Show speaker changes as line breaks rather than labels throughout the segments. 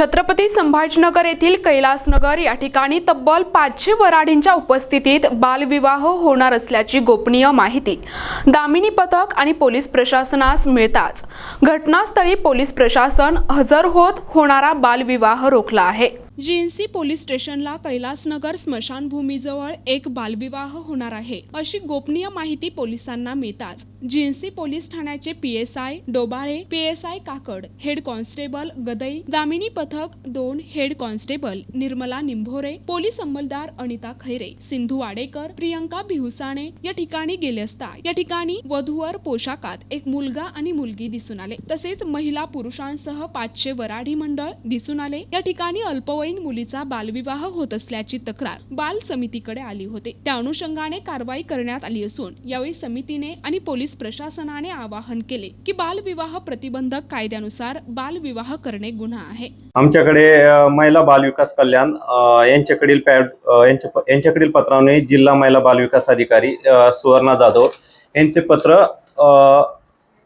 छत्रपती संभाजीनगर येथील कैलासनगर या ठिकाणी तब्बल पाचशे वराडींच्या उपस्थितीत बालविवाह होणार असल्याची गोपनीय माहिती दामिनी पथक आणि पोलीस प्रशासनास मिळताच घटनास्थळी पोलीस प्रशासन हजर होत होणारा बालविवाह रोखला आहे. जीएनसी पोलीस स्टेशनला कैलासनगर स्मशानभूमीजवळ एक बालविवाह होणार आहे अशी गोपनीय माहिती पोलिसांना मिळताच. जीएनसी पोलीस ठाण्याचे PSI Dobale PSI Kakad head constable गदई Damini पथक दोन head constable Nirmala Nimbhore police अंमलदार Anita Khaire Sindhu Wadekar Priyanka Bhivsane या ठिकाणी गेले असता या ठिकाणी वधूवर पोशाखात एक मुलगा आणि मुलगी दिसून आले. तसेच महिला पुरुषांसह पाचशे वराडी मंडळ दिसून आले. या ठिकाणी अल्पवयीन मुलीचा बालविवाह होत असल्याची तक्रार बाल समितीकडे आली होती. त्या अनुषंगाने कारवाई करण्यात आली असून यावेळी समितीने आणि पोलीस प्रशासनाने आवाहन केले की बालविवाह प्रतिबंधक कायद्यानुसार बालविवाह करणे गुन्हा आहे.
आमच्याकडे महिला महिला बालविकास कल्याण यांच्याकडील पॅड यांच्या यांच्याकडील पत्राने जिल्हा महिला बालविकास अधिकारी सुवर्णा जाधव यांचे पत्र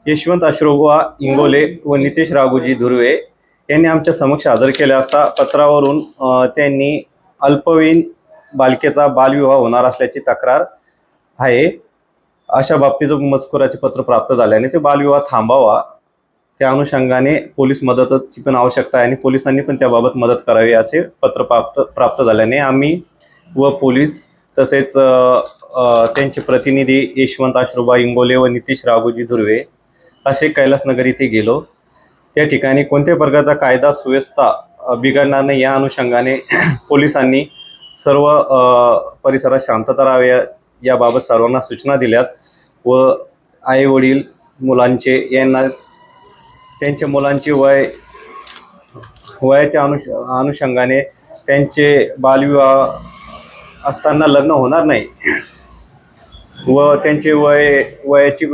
यशवंत अश्रोबा इंगोले व नितेश राघोजी धुर्वे यांनी आमच्या समक्ष हजर केले असता पत्रावरून त्यांनी अल्पवयीन बालकेचा बालविवाह होणार असल्याची तक्रार आहे. अशा बाबतीचं मजकुराचे पत्र प्राप्त झाल्याने ते बालविवाह थांबावा त्या अनुषंगाने पोलीस मदतची पण आवश्यकता आहे आणि पोलिसांनी पण त्याबाबत मदत करावी असे पत्र प्राप्त प्राप्त झाल्याने आम्ही व पोलीस तसेच त्यांचे प्रतिनिधी यशवंत आश्रुबा इंगोले व नितीश राघोजी धुर्वे असे कैलासनगर इथे गेलो. त्या ठिकाणी कोणत्याही प्रकारचा कायदा सुव्यवस्था बिघडणार नाही. या अनुषंगाने पोलिसांनी सर्व परिसरात शांतता राहावी याबाबत सर्वांना सूचना दिल्यात व आई वडील मुलांचे यांना त्यांच्या मुलांचे वय वयाच्या अनुष अनुषंगाने त्यांचे बालविवाह असताना लग्न होणार नाही. व त्यांचे वय वयाची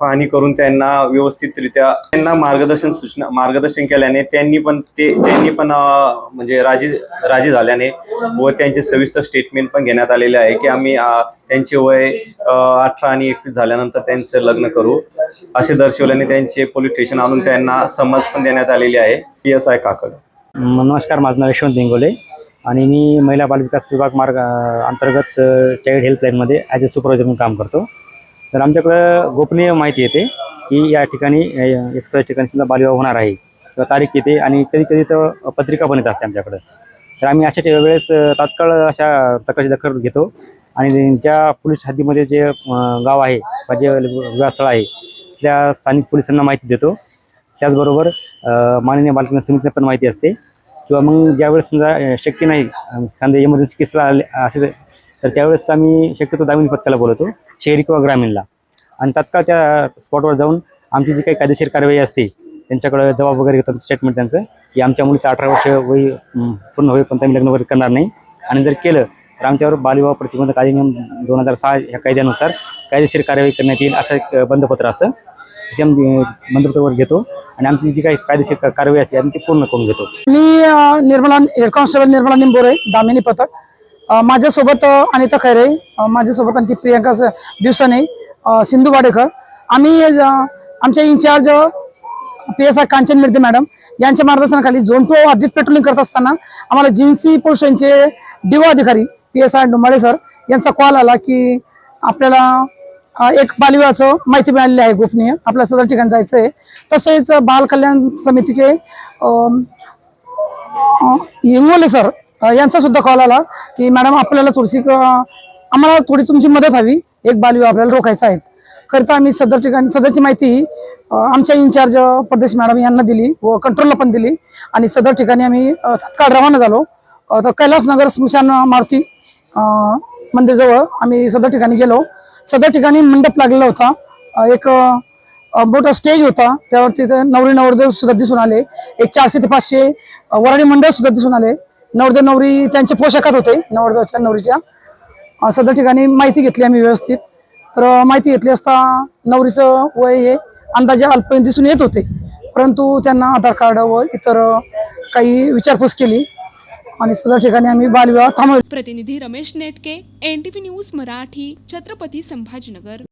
पाहणी करून त्यांना व्यवस्थितरित्या त्यांना मार्गदर्शन सूचना मार्गदर्शन केल्याने त्यांनी पण ते त्यांनी पण म्हणजे राजी राजी झाल्याने व त्यांचे सविस्तर स्टेटमेंट पण घेण्यात आलेले आहे की आम्ही त्यांचे वय अठरा आणि एकवीस झाल्यानंतर त्यांचं लग्न करू. असे दर्शवल्याने त्यांचे पोलीस स्टेशन आणून त्यांना समज पण देण्यात आलेली आहे. पी एस आय काकड.
नमस्कार माझं नाव यशवंत इंगोले आणि मी महिला बालविकास विभाग मार्ग अंतर्गत चाइल्ड हेल्पलाईनमध्ये ॲज अ सुपरवायझर म्हणून काम करतो. तर आमच्याकडं गोपनीय माहिती येते की या ठिकाणी अ, एक ठिकाणी सुद्धा बालविवाह होणार आहे. किंवा तारीख येते आणि कधी कधी तर पत्रिका पण येत असते आमच्याकडं. तर आम्ही अशा वेळेस तात्काळ अशा तक्रारची दखल घेतो आणि ज्या पोलीस हद्दीमध्ये जे गाव आहे वा जे विवाहस्थळ आहे त्या स्थानिक पोलिसांना माहिती देतो. त्याचबरोबर माननीय बालकल्याण समितीला पण माहिती असते. किंवा मग ज्यावेळेस समजा शक्य नाही अ, एखाद्या इमर्जन्सी केसला आले असेल तर त्यावेळेस आम्ही शक्यतो दामिनी पथकाला बोलवतो शहरी किंवा ग्रामीणला. आणि तात्काळ त्या स्पॉटवर जाऊन आमची जी काही कायदेशीर कारवाई असते त्यांच्याकडे जबाब वगैरे घेतो स्टेटमेंट त्यांचं की आमच्या मुलीचं अठरा वर्ष वय पूर्ण पूर्ण पण आम्ही लग्न वगैरे करणार नाही. आणि जर केलं तर आमच्यावर बालविवाह प्रतिबंध कायदेनियम दोन हजार सहा ह्या कायद्यानुसार कायदेशीर कार्यवाही करण्यात येईल असं एक बंधपत्र असतं. तसे आम्ही बंधपत्रावर घेतो आणि आमची जी काही कायदेशीर कारवाई असते आम्ही ती पूर्ण करून घेतो.
मी निर्मला हेड कॉन्स्टेबल निर्मला निंबोरे दामिनी पथक. माझ्यासोबत अनिता खैरे माझ्यासोबत आणखी प्रियांका दिवसाने सिंधू वाडेकर. आम्ही आमच्या incharge P S I Kanchan Mirde madam यांच्या मार्गदर्शनाखाली झोन टू हद्दीत पेट्रोलिंग करत असताना आम्हाला जिन्सी पोस्ट यांचे डिओ अधिकारी P S I Dombale sir यांचा कॉल आला की आपल्याला एक बालविवाहाचं माहिती मिळालेली आहे गोपनीय. आपल्या सदर ठिकाण जायचं आहे तसेच बाल कल्याण समितीचे अम, इंगोले सर यांचा सुद्धा कॉल आला की मॅडम आपल्याला थोडीशी आम्हाला थोडी तुमची मदत हवी. एक बालविवाह आपल्याला रोखायचा आहे. करता आम्ही सदर ठिकाणी सदरची माहिती आमच्या इन्चार्ज प्रदेश मॅडम यांना दिली व कंट्रोलला पण दिली. आणि सदर ठिकाणी आम्ही तात्काळ रवाना झालो. तर कैलासनगर स्मशान मारुती मंदिरजवळ आम्ही सदर ठिकाणी गेलो. सदर ठिकाणी मंडप लागलेला होता. एक मोठा स्टेज होता. त्यावरती नवरी नवरदेव सुद्धा दिसून आले. एक चारशे ते पाचशे वराडी मंडळ सुद्धा दिसून आले. नवरदेव नवरी त्यांचे पोशाखात होते नवरदेवाच्या नवरीच्या. सध्या सदर ठिकाणी माहिती घेतली आम्ही व्यवस्थित. तर माहिती घेतली असता नवरीचं वय हे अंदाजे अल्पवयीन दिसून येत होते. परंतु त्यांना आधार कार्ड व इतर काही विचारपूस केली. आणि सदर ठिकाणी आम्ही बालविवाह थांबवले.
प्रतिनिधी Ramesh Netke N T news Marathi Chhatrapati Sambhajinagar.